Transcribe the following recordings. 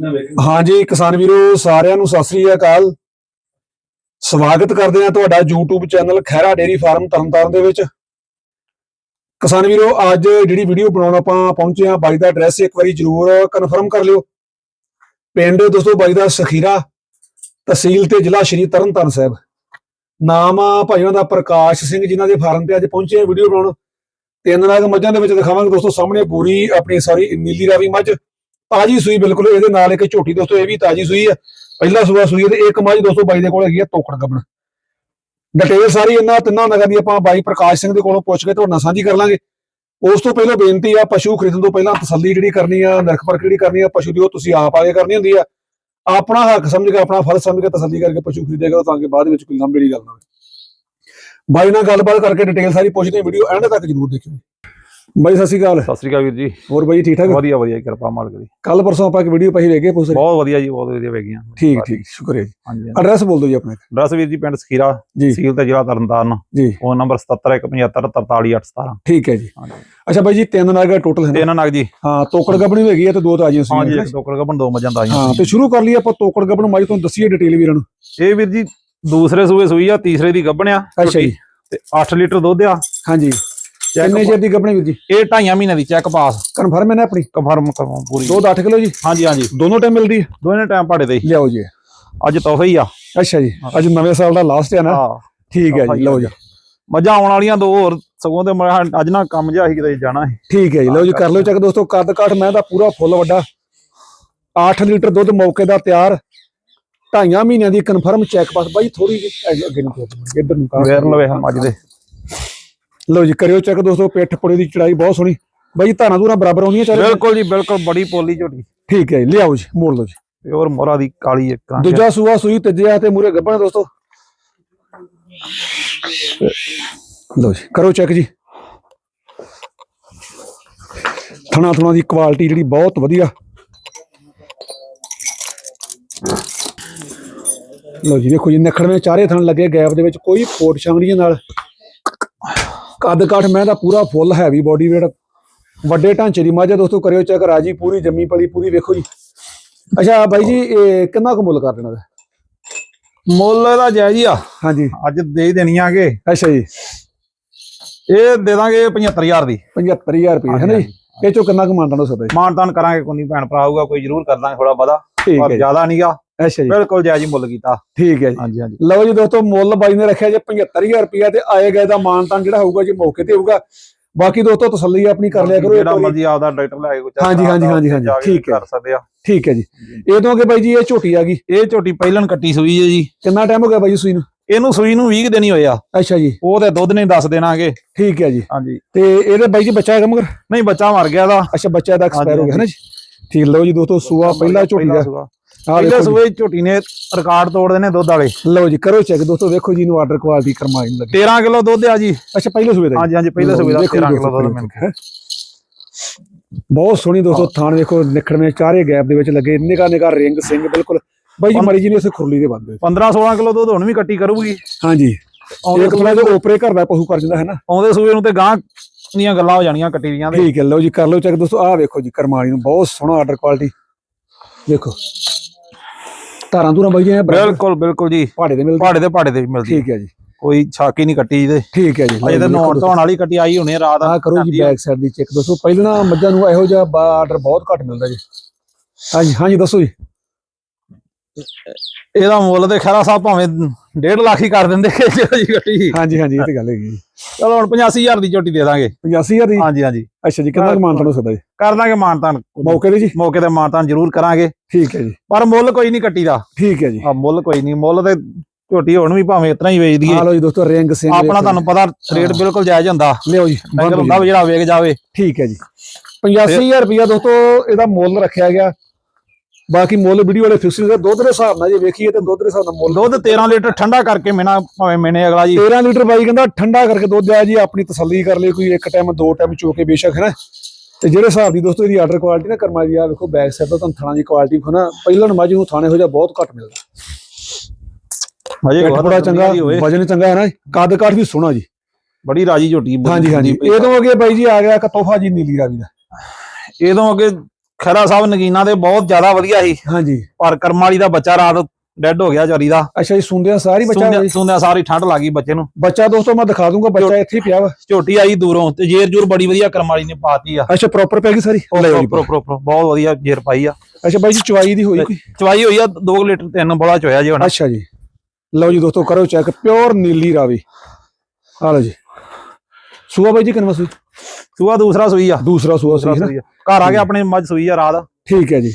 ਹਾਂਜੀ, ਕਿਸਾਨ ਵੀਰੋ, ਸਾਰਿਆਂ ਨੂੰ ਸਤਿ ਸ੍ਰੀ ਅਕਾਲ। ਸਵਾਗਤ ਕਰਦੇ ਹਾਂ ਤੁਹਾਡਾ YouTube channel Khaira dairy farm Tarn ਦੇ ਵਿੱਚ। ਕਿਸਾਨ ਵੀਰੋ, ਅੱਜ ਜਿਹੜੀ ਵੀਡੀਓ ਬਣਾਉਣ ਆਪਾਂ ਪਹੁੰਚੇ ਹਾਂ ਬਾਈ ਦਾ ਐਡਰੈਸ ਇੱਕ ਵਾਰੀ ਜਰੂਰ ਕਨਫਰਮ ਕਰ ਲਿਓ। ਪਿੰਡ ਦੋਸਤੋ ਬਾਈ ਦਾ ਸਖੀਰਾ, ਤਹਿਸੀਲ ਤੇ ਜ਼ਿਲ੍ਹਾ ਸ਼੍ਰੀ ਤਰਨਤਾਰਨ ਸਾਹਿਬ। ਨਾਮ ਆ ਭਾਈਆਂ ਦਾ ਪ੍ਰਕਾਸ਼ ਸਿੰਘ ਜਿਨ੍ਹਾਂ ਦੇ ਫਾਰਮ ਤੇ ਅੱਜ ਪਹੁੰਚੇ ਹਾਂ ਵੀਡੀਓ ਬਣਾਉਣ। ਤਿੰਨ ਨਾਗ ਮੱਝਾਂ ਦੇ ਵਿੱਚ ਦਿਖਾਵਾਂਗੇ ਦੋਸਤੋ, ਸਾਹਮਣੇ ਪੂਰੀ ਆਪਣੀ ਸਾਰੀ ਨੀਲੀ ਰਾਵੀ ਮੱਝ। ਤਾਜੀ ਸੂਈ ਬਿਲਕੁਲ ਇਹਦੇ ਨਾਲ ਇੱਕ ਝੋਟੀ ਦੋਸਤੋ, ਇਹ ਵੀ ਤਾਜੀ ਸੂਈ ਆ। ਪਹਿਲਾ ਸੂਆ ਸੂਈ ਹੈ ਤੇ ਇੱਕ ਮੱਝ ਦੋਸਤੋ ਬਾਈ ਦੇ ਕੋਲ ਹੈਗੀ ਆ ਤੋਕੜ ਗੱਬਣ। ਡਿਟੇਲ ਸਾਰੀ ਇਹਨਾਂ ਤਿੰਨਾਂ ਨਗਾਂ ਦੀ ਆਪਾਂ ਬਾਈ ਪ੍ਰਕਾਸ਼ ਸਿੰਘ ਦੇ ਕੋਲੋਂ ਪੁੱਛ ਕੇ ਤੁਹਾਡੇ ਨਾਲ ਸਾਂਝੀ ਕਰ ਲਾਂਗੇ। ਉਸ ਤੋਂ ਪਹਿਲਾਂ ਬੇਨਤੀ ਆ, ਪਸ਼ੂ ਖਰੀਦਣ ਤੋਂ ਪਹਿਲਾਂ ਤਸੱਲੀ ਜਿਹੜੀ ਕਰਨੀ ਆ, ਨਿਰਖ ਪਰਖ ਜਿਹੜੀ ਕਰਨੀ ਆ, ਪਸ਼ੂ ਦੀ ਉਹ ਤੁਸੀਂ ਆਪ ਆਗੇ ਕਰਨੀ ਹੁੰਦੀ ਆ। ਆਪਣਾ ਹੱਕ ਸਮਝ ਕੇ, ਆਪਣਾ ਫਰਜ਼ ਸਮਝ ਕੇ ਤਸੱਲੀ ਕਰਕੇ ਪਸ਼ੂ ਖਰੀਦਿਆ ਕਰੋ ਤਾਂ ਕਿ ਬਾਅਦ ਵਿੱਚ ਕੋਈ ਲੰਬੀ ਗੱਲ ਨਾ ਹੋਵੇ। ਬਾਈ ਨਾਲ ਗੱਲਬਾਤ ਕਰਕੇ ਡਿਟੇਲ ਸਾਰੀ ਪੁੱਛਦੇ ਹਾਂ ਵੀਡੀਓ ਐਂਡ ਤੱਕ ਜਰੂਰ ਦੇਖਿਓ। ਬਾਈ ਸਤਿ ਸ਼੍ਰੀ ਅਕਾਲ। ਸਤਿ ਸ੍ਰੀ ਅਕਾਲ ਵੀਰ ਜੀ। ਹੋਰ ਬਾਈ ਠੀਕ ਠਾਕ? ਵਧੀਆ ਵਧੀਆ ਜੀ, ਕਿਰਪਾ ਮਾਲਕ ਦੀ। ਕੱਲ ਪਰਸੋਂ ਆਪਾਂ ਇੱਕ ਵੀਡੀਓ ਪਾਈ ਪੁੱਛ ਰਹੇ ਬਹੁਤ ਵਧੀਆ ਜੀ ਬਹੁਤ ਵਧੀਆ ਵੇਗੀਆਂ ਠੀਕ ਠੀਕ ਸ਼ੁਕਰੀਆ ਜੀ। ਹਾਂਜੀ ਐਡਰੈਸ ਬੋਲ ਦਿਓ ਜੀ ਆਪਣਾ ਐਡਰੈਸ ਵੀਰ ਜੀ ਪਿੰਡ ਸਖੀਰਾ ਜੀ। ਤਹਿਸੀਲ ਤੇ ਜ਼ਿਲ੍ਹਾ ਤਰਨਤਾਰਨ। ਜੀ। ਫੋਨ ਨੰਬਰ 7717433817 ਠੀਕ ਹੈ ਜੀ। ਹਾਂਜੀ ਅੱਛਾ ਬਾਈ ਜੀ ਤਿੰਨ ਨਾਗ ਟੋਟਲ ਹੈ? ਤਿੰਨ ਨਗ ਜੀ। ਹਾਂ ਤੋਕੜ ਗੱਬਣੀ ਹੈਗੀ ਹੈ ਤੇ ਦੋ ਤਾਜੀਆਂ ਸੀ ਹਾਂਜੀ ਇੱਕ ਟੋਕਰ ਗੱਬਣ ਦੋ ਮੱਝਾਂ ਤਾਈਆਂ ਹਾਂ ਤੇ ਸ਼ੁਰੂ ਕਰ ਲਈ ਆਪਾਂ ਤੋਕੜ ਗੱਬਣ ਮਾਈ ਤੋਂ ਦੱਸੀਏ ਡਿਟੇਲ ਵੀਰਾਂ ਨੂੰ। ਇਹ ਵੀਰ ਜੀ ਦੂਸਰੇ ਸੂਏ ਸੂਈ ਆ ਤੀਸਰੇ ਦੀ ਗੱਬਣਿਆ ਅੱਛਾ ਜੀ। ਤੇ 8 ਲੀਟਰ ਦੁੱਧ ਆ। ਹਾਂਜੀ। ਕਿੰਨੇ ਚਿਰ ਦੀ ਗੱਬਣੀ ਵੀਰ ਜੀ? ਇਹ ਢਾਈਆਂ ਮਹੀਨੇ ਦੀ ਚੈੱਕ ਪਾਸ ਕਨਫਰਮ ਹੈ ਨਾ ਆਪਣੀ? ਕਨਫਰਮ ਕਰੋ ਪੂਰੀ। ਦੁੱਧ 8 ਕਿਲੋ ਜੀ? ਹਾਂਜੀ ਹਾਂਜੀ। ਦੋਨੋਂ ਟਾਈਮ ਮਿਲਦੀ ਹੈ? ਦੋਨੇ ਟਾਈਮ ਭਾੜੇ ਦੇ ਹੀ। ਲਿਆਓ ਜੀ। ਅੱਜ ਤੋਹਫਾ ਹੀ ਆ। ਅੱਛਾ ਜੀ। ਅੱਜ ਨਵੇਂ ਸਾਲ ਦਾ ਲਾਸਟ ਹੈ ਨਾ। ਹਾਂ। ਠੀਕ ਹੈ ਜੀ ਲਓ ਜੀ। ਮੱਝਾਂ ਆਉਣ ਵਾਲੀਆਂ ਦੋ ਹੋਰ। ਸਗੋਂ ਤੇ ਮੈਂ ਅੱਜ ਨਾ ਕੰਮ ਜਿਹਾ ਸੀ ਕਿਤੇ ਜਾਣਾ ਸੀ। ਠੀਕ ਹੈ ਜੀ ਲਓ ਜੀ ਕਰ ਲਓ ਚੈੱਕ ਦੋਸਤੋ ਕੱਦ ਕਾਠ ਮੈਂ ਦਾ ਪੂਰਾ ਫੁੱਲ ਵੱਡਾ। 8 ਲੀਟਰ ਦੁੱਧ ਮੌਕੇ ਦਾ ਤਿਆਰ। ਢਾਈਆਂ ਮਹੀਨਿਆਂ ਦੀ ਕਨਫਰਮ ਚੈੱਕ ਪਾਸ ਬਾਈ ਥੋੜੀ ਜਿਹੀ ਅੱਗੇ ਨੂੰ ਤੋਰ ਇੱਧਰ ਨੂੰ ਕਰ ਵੇਰ ਲਵੇ ਹਮ ਅੱਜ ਦੇ। ਲਓ ਜੀ ਕਰਿਓ ਚੈੱਕ ਦੋਸਤੋ ਪਿੱਠ ਪੁੜੇ ਦੀ ਚੜਾਈ ਬਹੁਤ ਸੋਹਣੀ। ਬਾਈ ਧਾਰਾਂ ਧੂਰਾਂ ਬਰਾਬਰ ਆਉਂਦੀਆਂ ਚਾਰੇ ਬਿਲਕੁਲ ਜੀ ਬਿਲਕੁਲ ਬੜੀ ਪੋਲੀ ਝੋਟੀ। ਠੀਕ ਹੈ ਜੀ ਲਿਆਓ ਜੀ ਮੋੜ ਲਓ ਜੀ। ਪਿਓਰ ਮੋਰਾ ਦੀ ਕਾਲੀ ਇੱਕ ਦੂਜਾ ਸੂਆ ਸੂਈ ਤੀਜਾ ਤੇ ਮੂਰੇ ਗੱਭਣ ਦੋਸਤੋ। ਲਓ ਜੀ ਕਰੋ ਚੈੱਕ ਜੀ। ਥਣਾ ਥਣਾ ਦੀ ਕੁਆਲਿਟੀ ਜਿਹੜੀ ਬਹੁਤ ਵਧੀਆ। ਲਓ ਜੀ ਦੇਖੋ ਜੀ ਨਖੜਵੇਂ ਚਾਰੇ ਥਣ ਲੱਗੇ ਗੈਪ ਦੇ ਵਿੱਚ ਕੋਈ ਫੋਟ ਛਾਂਗੜੀਆਂ ਨਾਲ। ਕੱਦ ਕਾਠ ਮੈਂ ਦਾ ਪੂਰਾ ਫੁੱਲ ਹੈਵੀ ਬੋਡੀ ਵੇਟ ਵੱਡੇ ਢਾਂਚੇ ਦੀ ਮੱਝ ਦੋਸਤੋ ਕਰਿਓ ਚੈੱਕ ਰਾਜੀ ਪੂਰੀ ਜੰਮੀ ਪਲੀ ਪੂਰੀ ਵੇਖੋ ਜੀ। ਅੱਛਾ ਬਾਈ ਜੀ ਇਹ ਕਿੰਨਾ ਕੁ ਮੁੱਲ ਕਰ ਦੇਣਾ ਦਾ ਮੁੱਲ ਇਹਦਾ ਜਾਇਜ਼ ਹੀ ਆ। ਹਾਂਜੀ। ਅੱਜ ਦੇ ਦੇਣੀ ਆਗੇ। ਅੱਛਾ ਜੀ। ਇਹ ਦੇ ਦਾਂਗੇ 75000 ਦੀ। 75000 ਰੁਪਏ ਹੈ ਨਾ ਜੀ? ਇਹ ਚੋਂ ਕਿੰਨਾ ਕੁ ਮੰਨਦਾ ਹੋ ਸਕਦਾ ਜੀ ਮਾਨਤਾਨ ਕਰਾਂਗੇ? ਕੋਈ ਨਹੀਂ ਭੈਣ ਭਰਾ ਆਊਗਾ ਕੋਈ ਜ਼ਰੂਰ ਕਰ ਦਾਂਗੇ ਥੋੜਾ ਠੀਕ ਪਰ ਜੀ। ਜ਼ਿਆਦਾ ਨਹੀਂਗਾ ਅੱਛਾ ਜੀ। ਬਿਲਕੁਲ ਜਾਇਜ਼ ਮੁੱਲ ਕੀਤਾ। ਠੀਕ ਹੈ ਜੀ। ਹਾਂਜੀ ਹਾਂਜੀ। ਲਓ ਜੀ ਦੋਸਤੋ ਮੁੱਲ ਬਾਈ ਨੇ ਰੱਖਿਆ ਜੇ 75000 ਰੁਪਏ ਤੇ ਆਏ ਗਏ ਦਾ ਮਾਨਤਾਨ ਜਿਹੜਾ ਹੋਊਗਾ ਜੀ ਮੌਕੇ ਤੇ ਹੋਊਗਾ। ਬਾਕੀ ਦੋਸਤੋ ਤਸੱਲੀ ਆਪਣੀ ਕਰ ਲਿਆ ਕਰੋ ਜਿਹੜਾ। ਮਰਜ਼ੀ ਆਪਦਾ ਡਾਕਟਰ ਲੈ ਕੇ ਹਾਂਜੀ, ਹਾਂਜੀ, ਹਾਂਜੀ, ਹਾਂਜੀ, ਠੀਕ ਹੈ। ਕਰ ਸਕਦੇ ਆ। ਠੀਕ ਹੈ ਜੀ। ਇਹ ਤੋਂ ਕਿ ਬਾਈ ਜੀ ਇਹ ਝੋਟੀ ਆ ਗਈ। ਇਹ ਝੋਟੀ ਪਹਿਲਣ ਕੱਟੀ ਸੂਈ ਹੈ ਜੀ। ਕਿੰਨਾ ਟਾਈਮ ਹੋ ਗਿਆ ਬਾਈ ਸੂਈ ਨੂੰ? ਇਹਨੂੰ ਸੂਈ ਨੂੰ 20 ਦਿਨ ਹੀ ਹੋਏ ਆ। ਅੱਛਾ ਜੀ। ਉਹ ਤੇ ਦੁੱਧ ਨਹੀਂ ਦੱਸ ਦੇਣਾਗੇ ਠੀਕ ਹੈ ਜੀ। ਹਾਂਜੀ। ਤੇ ਇਹਦੇ ਬਾਈ ਜੀ ਬੱਚਾ ਹੈਗਾ ਮਗਰ? ਨਹੀਂ ਬੱਚਾ ਮਰ ਗਿਆ ਦਾ। ਅੱਛਾ ਬੱਚਾ ਦਾ ਐਕਸਪਾਇਰ ਹੋ ਗਿਆ ਹੈ ਨਾ ਜੀ। ਠੀਕ ਲਓ ਜੀ ਦੋਸਤੋ ਸੂਆ ਪਹਿਲਾ ਝੋਟੀ ਦਾ। ਪਹਿਲੇ ਦੇਖੋ ਸੂਏ ਝੋਟੀ ਨੇ ਰਿਕਾਰਡ ਤੋੜਦੇ ਨੇ ਦੁੱਧ ਵਾਲੇ। ਲਓ ਜੀ ਕਰੋ ਚੈੱਕ ਦੋਸਤੋ ਵੇਖੋ ਜੀ ਨੂੰ ਆਰਡਰ ਕੁਆਲਿਟੀ ਕਰਮਾਈ ਨੂੰ ਲੱਗੇ। 13 ਕਿਲੋ ਦੁੱਧ ਆ ਜੀ। ਅੱਛਾ ਪਹਿਲੇ ਸੂਏ ਦਾ। ਹਾਂਜੀ ਹਾਂਜੀ ਪਹਿਲੇ ਸੂਏ ਦਾ ਦੇਖੋ 13 ਜੀ ਕਿਲੋ ਦੁੱਧ ਮਿਲ। ਬਹੁਤ ਸੋਹਣੀ ਦੋਸਤੋ ਥਾਣ ਵੇਖੋ ਨਿਖੜਵੇਂ ਚਾਰੇ ਗੈਪ ਦੇ ਵਿੱਚ ਲੱਗੇ ਨਿਕਾ ਨਿਕਾ ਰਿੰਗ ਸਿੰਘ ਬਿਲਕੁਲ। ਬਾਈ ਜੀ ਮਰੀ ਜੀ ਨੇ ਉਸੇ ਖੁਰਲੀ ਦੇ ਬੰਦੇ 15 16 ਕਿਲੋ ਦੁੱਧ ਹੁਣ ਵੀ ਕੱਟੀ ਕਰੂਗੀ। ਹਾਂਜੀ। ਇੱਕ ਥੋੜਾ ਜਿਹਾ ਓਪਰੇ ਘਰ ਦਾ ਪਸ਼ੂ ਕਰ ਜਾਂਦਾ ਹੈ ਨਾ ਆਉਂਦੇ ਸੂਏ ਨੂੰ ਤੇ ਗਾਂ ਦੀਆਂ ਗੱਲਾਂ ਹੋ ਜਾਣੀਆਂ ਕੱਟੀ ਦੀਆਂ ਦੇ ਠੀਕ ਹੈ ਲਓ ਜੀ ਕਰ ਲਓ ਚੈੱਕ ਦੋਸਤੋ ਆਹ ਵੇਖੋ ਜੀ ਕਰਮਾਲੀ ਨੂੰ ਬਹੁਤ ਸੋਹਣਾ ਆਰਡਰ ਕੁਆਲਿਟੀ ਵੇਖੋ ਧਾਰਾਂ ਧੂਰਾਂ ਬਾਈ ਜੀ ਬਰਾਬਰ। ਬਿਲਕੁਲ ਬਿਲਕੁਲ ਜੀ। ਪਹਾੜੇ ਦੇ ਮਿਲਦੇ। ਪਹਾੜੇ ਤੇ ਪਹਾੜੇ ਤੇ ਵੀ ਮਿਲਦੀ ਠੀਕ ਹੈ। ਜੀ। ਕੋਈ ਛਾਕੀ ਨਹੀਂ ਕੱਟੀ ਇਹਦੇ। ਠੀਕ ਹੈ ਜੀ। ਅਜੇ ਤੇ ਨੌਣ ਧੋਣ ਵਾਲੀ ਕੱਟੀ ਆਈ ਹੁਣੇ ਰਾਤ ਆ ਕਰੋ ਜੀ ਬੈਕ ਸਾਈਡ ਦੀ ਚੈੱਕ ਦੋਸਤੋ ਪਹਿਲਾਂ ਮੱਝਾਂ ਨੂੰ ਇਹੋ ਜਿਹਾ ਆਰਡਰ ਬਹੁਤ ਘੱਟ ਮਿਲਦਾ ਜੀ। ਹਾਂਜੀ ਹਾਂਜੀ ਦੱਸੋ ਜੀ। ਇਹਦਾ ਮੁੱਲ ਤੇ ਖੈਰਾ ਸਾਹਿਬ ਭਾਵੇਂ 1.5 ਲੱਖ ਹੀ ਕਰ ਦਿੰਦੇ ਕਿ ਜੀ ਕੱਟੀ ਹਾਂਜੀ ਹਾਂਜੀ ਇਹ ਤੇ ਗੱਲ ਹੈਗੀ। ਚਲੋ ਹੁਣ 85000 ਦੀ ਝੋਟੀ ਦੇ ਦਾਂਗੇ। 85000 ਦੀ? ਹਾਂਜੀ ਹਾਂਜੀ। ਅੱਛਾ ਜੀ ਕਿੰਨਾ ਮਾਨਤਾਨ ਹੋ ਸਕਦਾ ਜੀ? ਕਰ ਦਾਂਗੇ ਮਾਨਤਾਨ ਮੌਕੇ ਤੇ ਜੀ? ਮੌਕੇ ਤੇ ਮਾਨਤਾਨ ਜ਼ਰੂਰ ਕਰਾਂਗੇ। ਠੀਕ ਹੈ ਜੀ। ਪਰ ਮੁੱਲ ਕੋਈ ਨਹੀਂ ਕੱਟੀ ਦਾ ਠੀਕ ਹੈ ਜੀ। ਆ ਮੁੱਲ ਕੋਈ ਨਹੀਂ। ਮੁੱਲ ਤੇ ਝੋਟੀ ਹੁਣ ਵੀ ਭਾਵੇਂ ਇਤਨਾ ਹੀ ਵੇਚ ਦਈਏ। ਆ ਲਓ ਜੀ ਦੋਸਤੋ ਰਿੰਗ ਸਿੰਘ ਆਪਣਾ ਤੁਹਾਨੂੰ ਪਤਾ ਰੇਟ ਬਿਲਕੁਲ ਜਾਇਜ਼ ਹੁੰਦਾ। ਲਿਓ ਜੀ ਡੰਗਰ ਹੁੰਦਾ ਜਿਹੜਾ ਵੇਚ ਜਾਵੇ। ਠੀਕ ਹੈ ਜੀ। 85000 ਰੁਪਇਆ ਦੋਸਤੋ ਇਹਦਾ ਮੁੱਲ ਰੱਖਿਆ ਗਿਆ। ਬਾਕੀ ਮੁੱਲ ਵੀਡੀਓ ਵਾਲੇ ਫਿਕਸ ਦਾ ਦੁੱਧ ਦੇ ਹਿਸਾਬ ਨਾਲ ਜੇ ਵੇਖੀਏ ਤਾਂ ਦੁੱਧ ਦੇ ਹਿਸਾਬ ਨਾਲ ਮੁੱਲ ਦੁੱਧ 13 ਲੀਟਰ ਠੰਡਾ ਕਰਕੇ ਮੇਨਾ ਭਾਵੇਂ ਮੈਨੇ ਅਗਲਾ ਜੀ। 13 ਲੀਟਰ ਬਾਈ ਕਹਿੰਦਾ ਠੰਡਾ ਕਰਕੇ ਦੁੱਧ ਆ ਜੀ ਆਪਣੀ ਤਸੱਲੀ ਕਰ ਲਈ ਕੋਈ ਇੱਕ ਟਾਈਮ ਦੋ ਟਾਈਮ ਚੋ ਕੇ ਬੇਸ਼ੱਕ ਹੈ ਨਾ? ਤੇ ਜਿਹੜੇ ਹਿਸਾਬ ਦੀ ਦੋਸਤੋ ਇਹਦੀ ਆਰਡਰ ਕੁਆਲਿਟੀ ਨਾ ਕਰਮਾ ਜੀ ਆ ਵੇਖੋ ਬੈਕ ਸਾਈਡ ਤੋਂ ਤੁਹਾਨੂੰ ਥਣਾ ਦੀ ਕੁਆਲਿਟੀ ਨਾ ਪਹਿਲਾਂ ਮੱਝ ਨੂੰ ਥਾਣੇ ਹੋ ਜਾ ਬਹੁਤ ਘੱਟ ਮਿਲਦਾ। ਹਜੇ ਬੜਾ ਚੰਗਾ ਵਜਨ ਚੰਗਾ ਹੈ ਨਾ ਕੱਦ ਕਾਠ ਵੀ ਸੋਹਣਾ ਜੀ। ਬੜੀ ਰਾਜੀ ਝੋਟੀ ਹਾਂਜੀ ਹਾਂਜੀ। ਇਹ ਤੋਂ ਅੱਗੇ ਬਾਈ ਜੀ ਆ ਗਿਆ ਇੱਕ ਤੋਹਫਾ ਜੀ ਨੀਲੀ ਰਾਵੀ ਦਾ। ਇਹਦੋਂ ਅੱਗੇ ਖੈਰਾ ਸਾਹਿਬ ਨਗੀਨਾ ਦੇ ਬਹੁਤ ਜ਼ਿਆਦਾ ਵਧੀਆ ਸੀ। ਹਾਂਜੀ। ਪਰ ਕਰਮ ਵਾਲੀ ਦਾ ਬੱਚਾ ਰਾਤ ਡੈੱਡ ਹੋ ਗਿਆ ਚਾਰੀ ਦਾ। ਅੱਛਾ ਜੀ ਸੁਣਦਿਆਂ ਸਾਰੀ ਬੱਚਾ ਸੁਣਦਿਆਂ ਸਾਰੀ ਠੰਡ ਲੱਗੀ ਬੱਚੇ ਨੂੰ। ਬੱਚਾ ਦੋਸਤੋ ਮੈਂ ਦਿਖਾ ਦੂੰਗਾ ਬੱਚਾ ਇੱਥੇ ਹੀ ਪਿਆ ਵਾ। ਝੋਟੀ ਆਈ ਦੂਰੋਂ ਤੇ ਜੇਰ ਜੂਰ ਬੜੀ ਵਧੀਆ ਕਰਮ ਵਾਲੀ ਨੇ ਪਾਤੀ ਆ। ਅੱਛਾ ਪ੍ਰੋਪਰ ਪੈ ਗਈ ਸਾਰੀ? ਲਓ ਜੀ ਪ੍ਰੋ ਪ੍ਰੋ ਪ੍ਰੋ ਬਹੁਤ ਵਧੀਆ ਜੇਰ ਪਾਈ ਆ। ਅੱਛਾ ਬਾਈ ਜੀ ਚਵਾਈ ਦੀ ਹੋਈ ਕੋਈ? ਚਵਾਈ ਹੋਈ ਆ 2 ਲੀਟਰ ਤਿੰਨ ਬੋਲਾ ਚੋਇਆ ਜੀ ਹੁਣ। ਅੱਛਾ ਜੀ। ਲਓ ਜੀ ਦੋਸਤੋ ਕਰੋ ਚੈੱਕ ਪਿਓਰ ਨੀਲੀ ਰਾਵੀ। ਆ ਲਓ ਜੀ। ਸੂਆ ਬਾਈ ਜੀ ਕਿੰਨਾ ਸੂਈ ਸੂਆ ਦੂਸਰਾ ਸੂਈ ਆ। ਦੂਸਰਾ ਸੂਆ ਸੂਈ ਹੈ ਨਾ। ਘਰ ਆ ਕੇ ਆਪਣੇ ਮੱਝ ਸੂਈ ਆ ਰਾਤ। ਠੀਕ ਹੈ ਜੀ।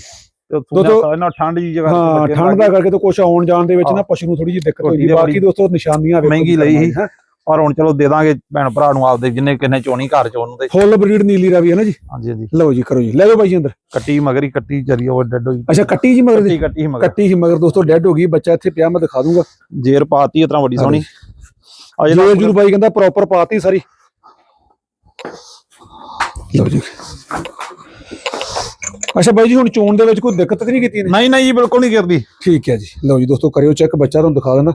ਤੇ ਦੋ- ਇਹਨਾਂ ਠੰਡ ਜੀ ਜਗ੍ਹਾ ਹਾਂ ਠੰਡ ਦਾ ਕਰਕੇ ਤਾਂ ਕੁਝ ਆਉਣ ਜਾਣ ਦੇ ਵਿੱਚ ਨਾ ਹਾਂ। ਪਸ਼ੂ ਨੂੰ ਥੋੜੀ ਜਿਹੀ ਦਿੱਕਤ ਹੋਈ ਬਾਕੀ ਦੋਸਤੋ ਨਿਸ਼ਾਨੀਆਂ ਵੇਖੋ ਮਹਿੰਗੀ ਲਈ ਸੀ। ਹੈਂ। ਪਰ ਹੁਣ ਚਲੋ ਦੇ ਦਾਂਗੇ ਭੈਣ ਭਰਾ ਨੂੰ ਆਪਦੇ ਜਿੰਨੇ ਕਿੰਨੇ ਚੋਣੀ ਘਰ ਚੋਣ ਨੂੰ ਤੇ। ਫੁੱਲ ਬਰੀਡ ਨੀਲੀ ਰਾਵੀ ਹੈ ਨਾ ਜੀ? ਹਾਂਜੀ ਹਾਂਜੀ। ਲਓ ਜੀ ਕਰੋ ਜੀ। ਲੈ ਲਓ ਬਾਈ ਜੀ ਅੰਦਰ। ਕੱਟੀ ਮਗਰੀ ਕੱਟੀ ਜਰੀ ਉਹ ਡੱਡ ਹੋਈ ਅੱਛਾ ਕੱਟੀ ਜੀ ਮਗਰ ਦੀ? ਕੱਟੀ ਮਗਰ। ਕੱਟੀ ਹੀ ਮਗਰ ਦੋਸਤੋ ਡੈਡ ਹੋ ਗਈ। ਬੱਚਾ ਇੱਥੇ ਪਿਆ ਮੈਂ ਦਿਖਾ ਦੂੰਗਾ। ਜੇਰ ਪਾਤੀ ਤਰ੍ਹਾਂ ਵੱਡੀ ਸੋਹਣੀ। ਅਜੇ ਜੋ ਜੂ ਬਾਈ ਕਹਿੰਦਾ ਪ੍ਰੋਪਰ ਪਾਤੀ ਸਾਰੀ। ਲਓ ਜੀ। ਅੱਛਾ ਬਾਈ ਜੀ ਹੁਣ ਚੋਣ ਦੇ ਵਿੱਚ ਕੋਈ ਦਿੱਕਤ ਤਾਂ ਨਹੀਂ ਕੀਤੀ ਇਹਨੇ? ਨਹੀਂ ਨਹੀਂ ਜੀ ਬਿਲਕੁਲ ਨਹੀਂ ਕਰਦੀ। ਠੀਕ ਹੈ ਜੀ। ਲਓ ਜੀ ਦੋਸਤੋ ਕਰਿਓ ਚੈੱਕ ਬੱਚਾ ਤੁਹਾਨੂੰ ਦਿਖਾ ਦੇਣਾ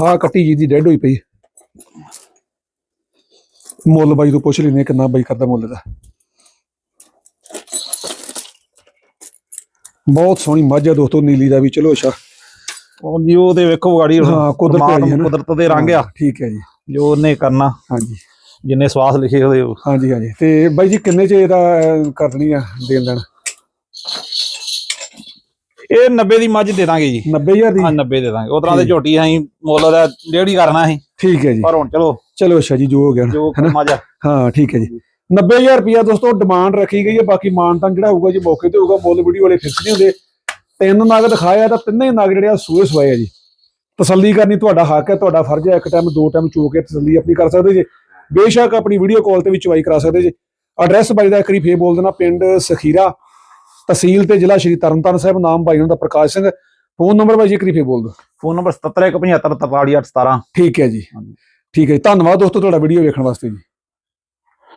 ਆਹ ਕੱਟੀ ਜੀ ਦੀ ਡੈਡ ਹੋਈ ਪਈ। ਮੁੱਲ ਬਾਈ ਤੋਂ ਪੁੱਛ ਲੈਨੇ ਕਿੰਨਾ ਬਾਈ ਕਰਦਾ ਮੁੱਲ ਦਾ। ਬਹੁਤ ਸੋਹਣੀ ਮੱਝ ਆ ਦੋਸਤੋ ਨੀਲੀ ਦਾ ਵੀ ਚਲੋ ਅੱਛਾ। ਉਹ ਜੀ ਉਹ ਤੇ ਵੇਖੋ ਗਾੜੀ ਹਾਂ, ਕੁਦਰਤ ਆਈ ਹੈ ਨਾ। ਕੁਦਰਤ ਦੇ ਰੰਗ ਆ। ਠੀਕ ਹੈ ਜੀ। ਜੋ ਉਹਨੇ ਕਰਨਾ। ਹਾਂਜੀ। ਜਿੰਨੇ ਸਵਾਸ ਲਿਖੇ ਉਹਦੇ ਉਹ। ਹਾਂਜੀ ਹਾਂਜੀ। ਤੇ ਬਾਈ ਜੀ ਕਿੰਨੇ ਚ ਇਹਦਾ ਕਰਨੀ ਆ ਦੇਣ ਲੈਣ ਇਹ 90 ਦੀ ਮੱਝ ਦੇ ਦਾਂਗੇ ਜੀ। 90000 ਦੀ? ਹਾਂ 90 ਦੇ ਦਾਂਗੇ। ਉਤਰਾਂ ਦੇ ਠੀਕ। ਝੋਟੀ ਅਸੀਂ ਮੁੱਲ ਦਾ ਡੇਢ ਹੀ ਕਰਨਾ ਸੀ। ਠੀਕ ਹੈ ਜੀ। ਪਰ ਹੁਣ ਚਲੋ। ਚਲੋ ਅੱਛਾ ਜੀ ਜੋ ਹੋ ਗਿਆ। ਜੋ? ਮੱਝ ਹਾਂ ਠੀਕ ਹੈ ਜੀ। 90000 ਰੁਪਿਆ ਦੋਸਤੋ ਡਿਮਾਂਡ ਰੱਖੀ ਗਈ ਹੈ। ਬਾਕੀ ਮਾਨਤਾਨ ਜਿਹੜਾ ਹੋਊਗਾ ਜੀ ਮੌਕੇ ਤੇ ਹੋਊਗਾ ਮੁੱਲ ਵੀਡੀਓ ਵਾਲੇ ਫਿਕਸ ਨਹੀਂ ਹੁੰਦੇ। ਤਿੰਨ ਨਗ ਦਿਖਾਇਆ ਤਾਂ ਤਿੰਨੇ ਨਗ ਜਿਹੜੇ ਆ ਸੂਏ ਸਵਾਏ ਆ ਜੀ। ਤਸੱਲੀ ਕਰਨੀ ਤੁਹਾਡਾ ਹੱਕ ਹੈ ਤੁਹਾਡਾ ਫਰਜ਼ ਹੈ। ਇੱਕ ਟਾਈਮ ਦੋ ਟਾਈਮ ਚੋ ਕੇ ਤਸੱਲੀ ਆਪਣੀ ਕਰ ਸਕਦੇ ਜੇ। ਬੇਸ਼ੱਕ ਆਪਣੀ ਵੀਡੀਓ ਕਾਲ ਤੇ ਵੀ ਚਵਾਈ ਕਰਾ ਸਕਦੇ ਜੇ। ਐਡਰੈਸ ਬਾਈ ਦਾ ਇੱਕ ਵਾਰੀ ਫੇਰ ਬੋਲ ਦੇਣਾ ਪਿੰਡ ਸਖੀਰਾ ਤਹਿਸੀਲ ਤੇ ਜ਼ਿਲ੍ਹਾ ਸ਼੍ਰੀ ਤਰਨਤਾਰਨ ਸਾਹਿਬ ਨਾਮ ਬਾਈ ਉਹਨਾਂ ਦਾ ਪ੍ਰਕਾਸ਼ ਸਿੰਘ। ਫੋਨ ਨੰਬਰ ਬਾਈ ਜੀ ਇੱਕ ਵਾਰੀ ਫੇਰ ਬੋਲ ਦਿਓ। ਫੋਨ ਨੰਬਰ 77 175 43 817 ਠੀਕ ਹੈ ਜੀ। ਠੀਕ ਹੈ ਧੰਨਵਾਦ ਦੋਸਤੋ ਤੁਹਾਡਾ ਵੀਡੀਓ ਵੇਖਣ ਵਾਸਤੇ ਜੀ।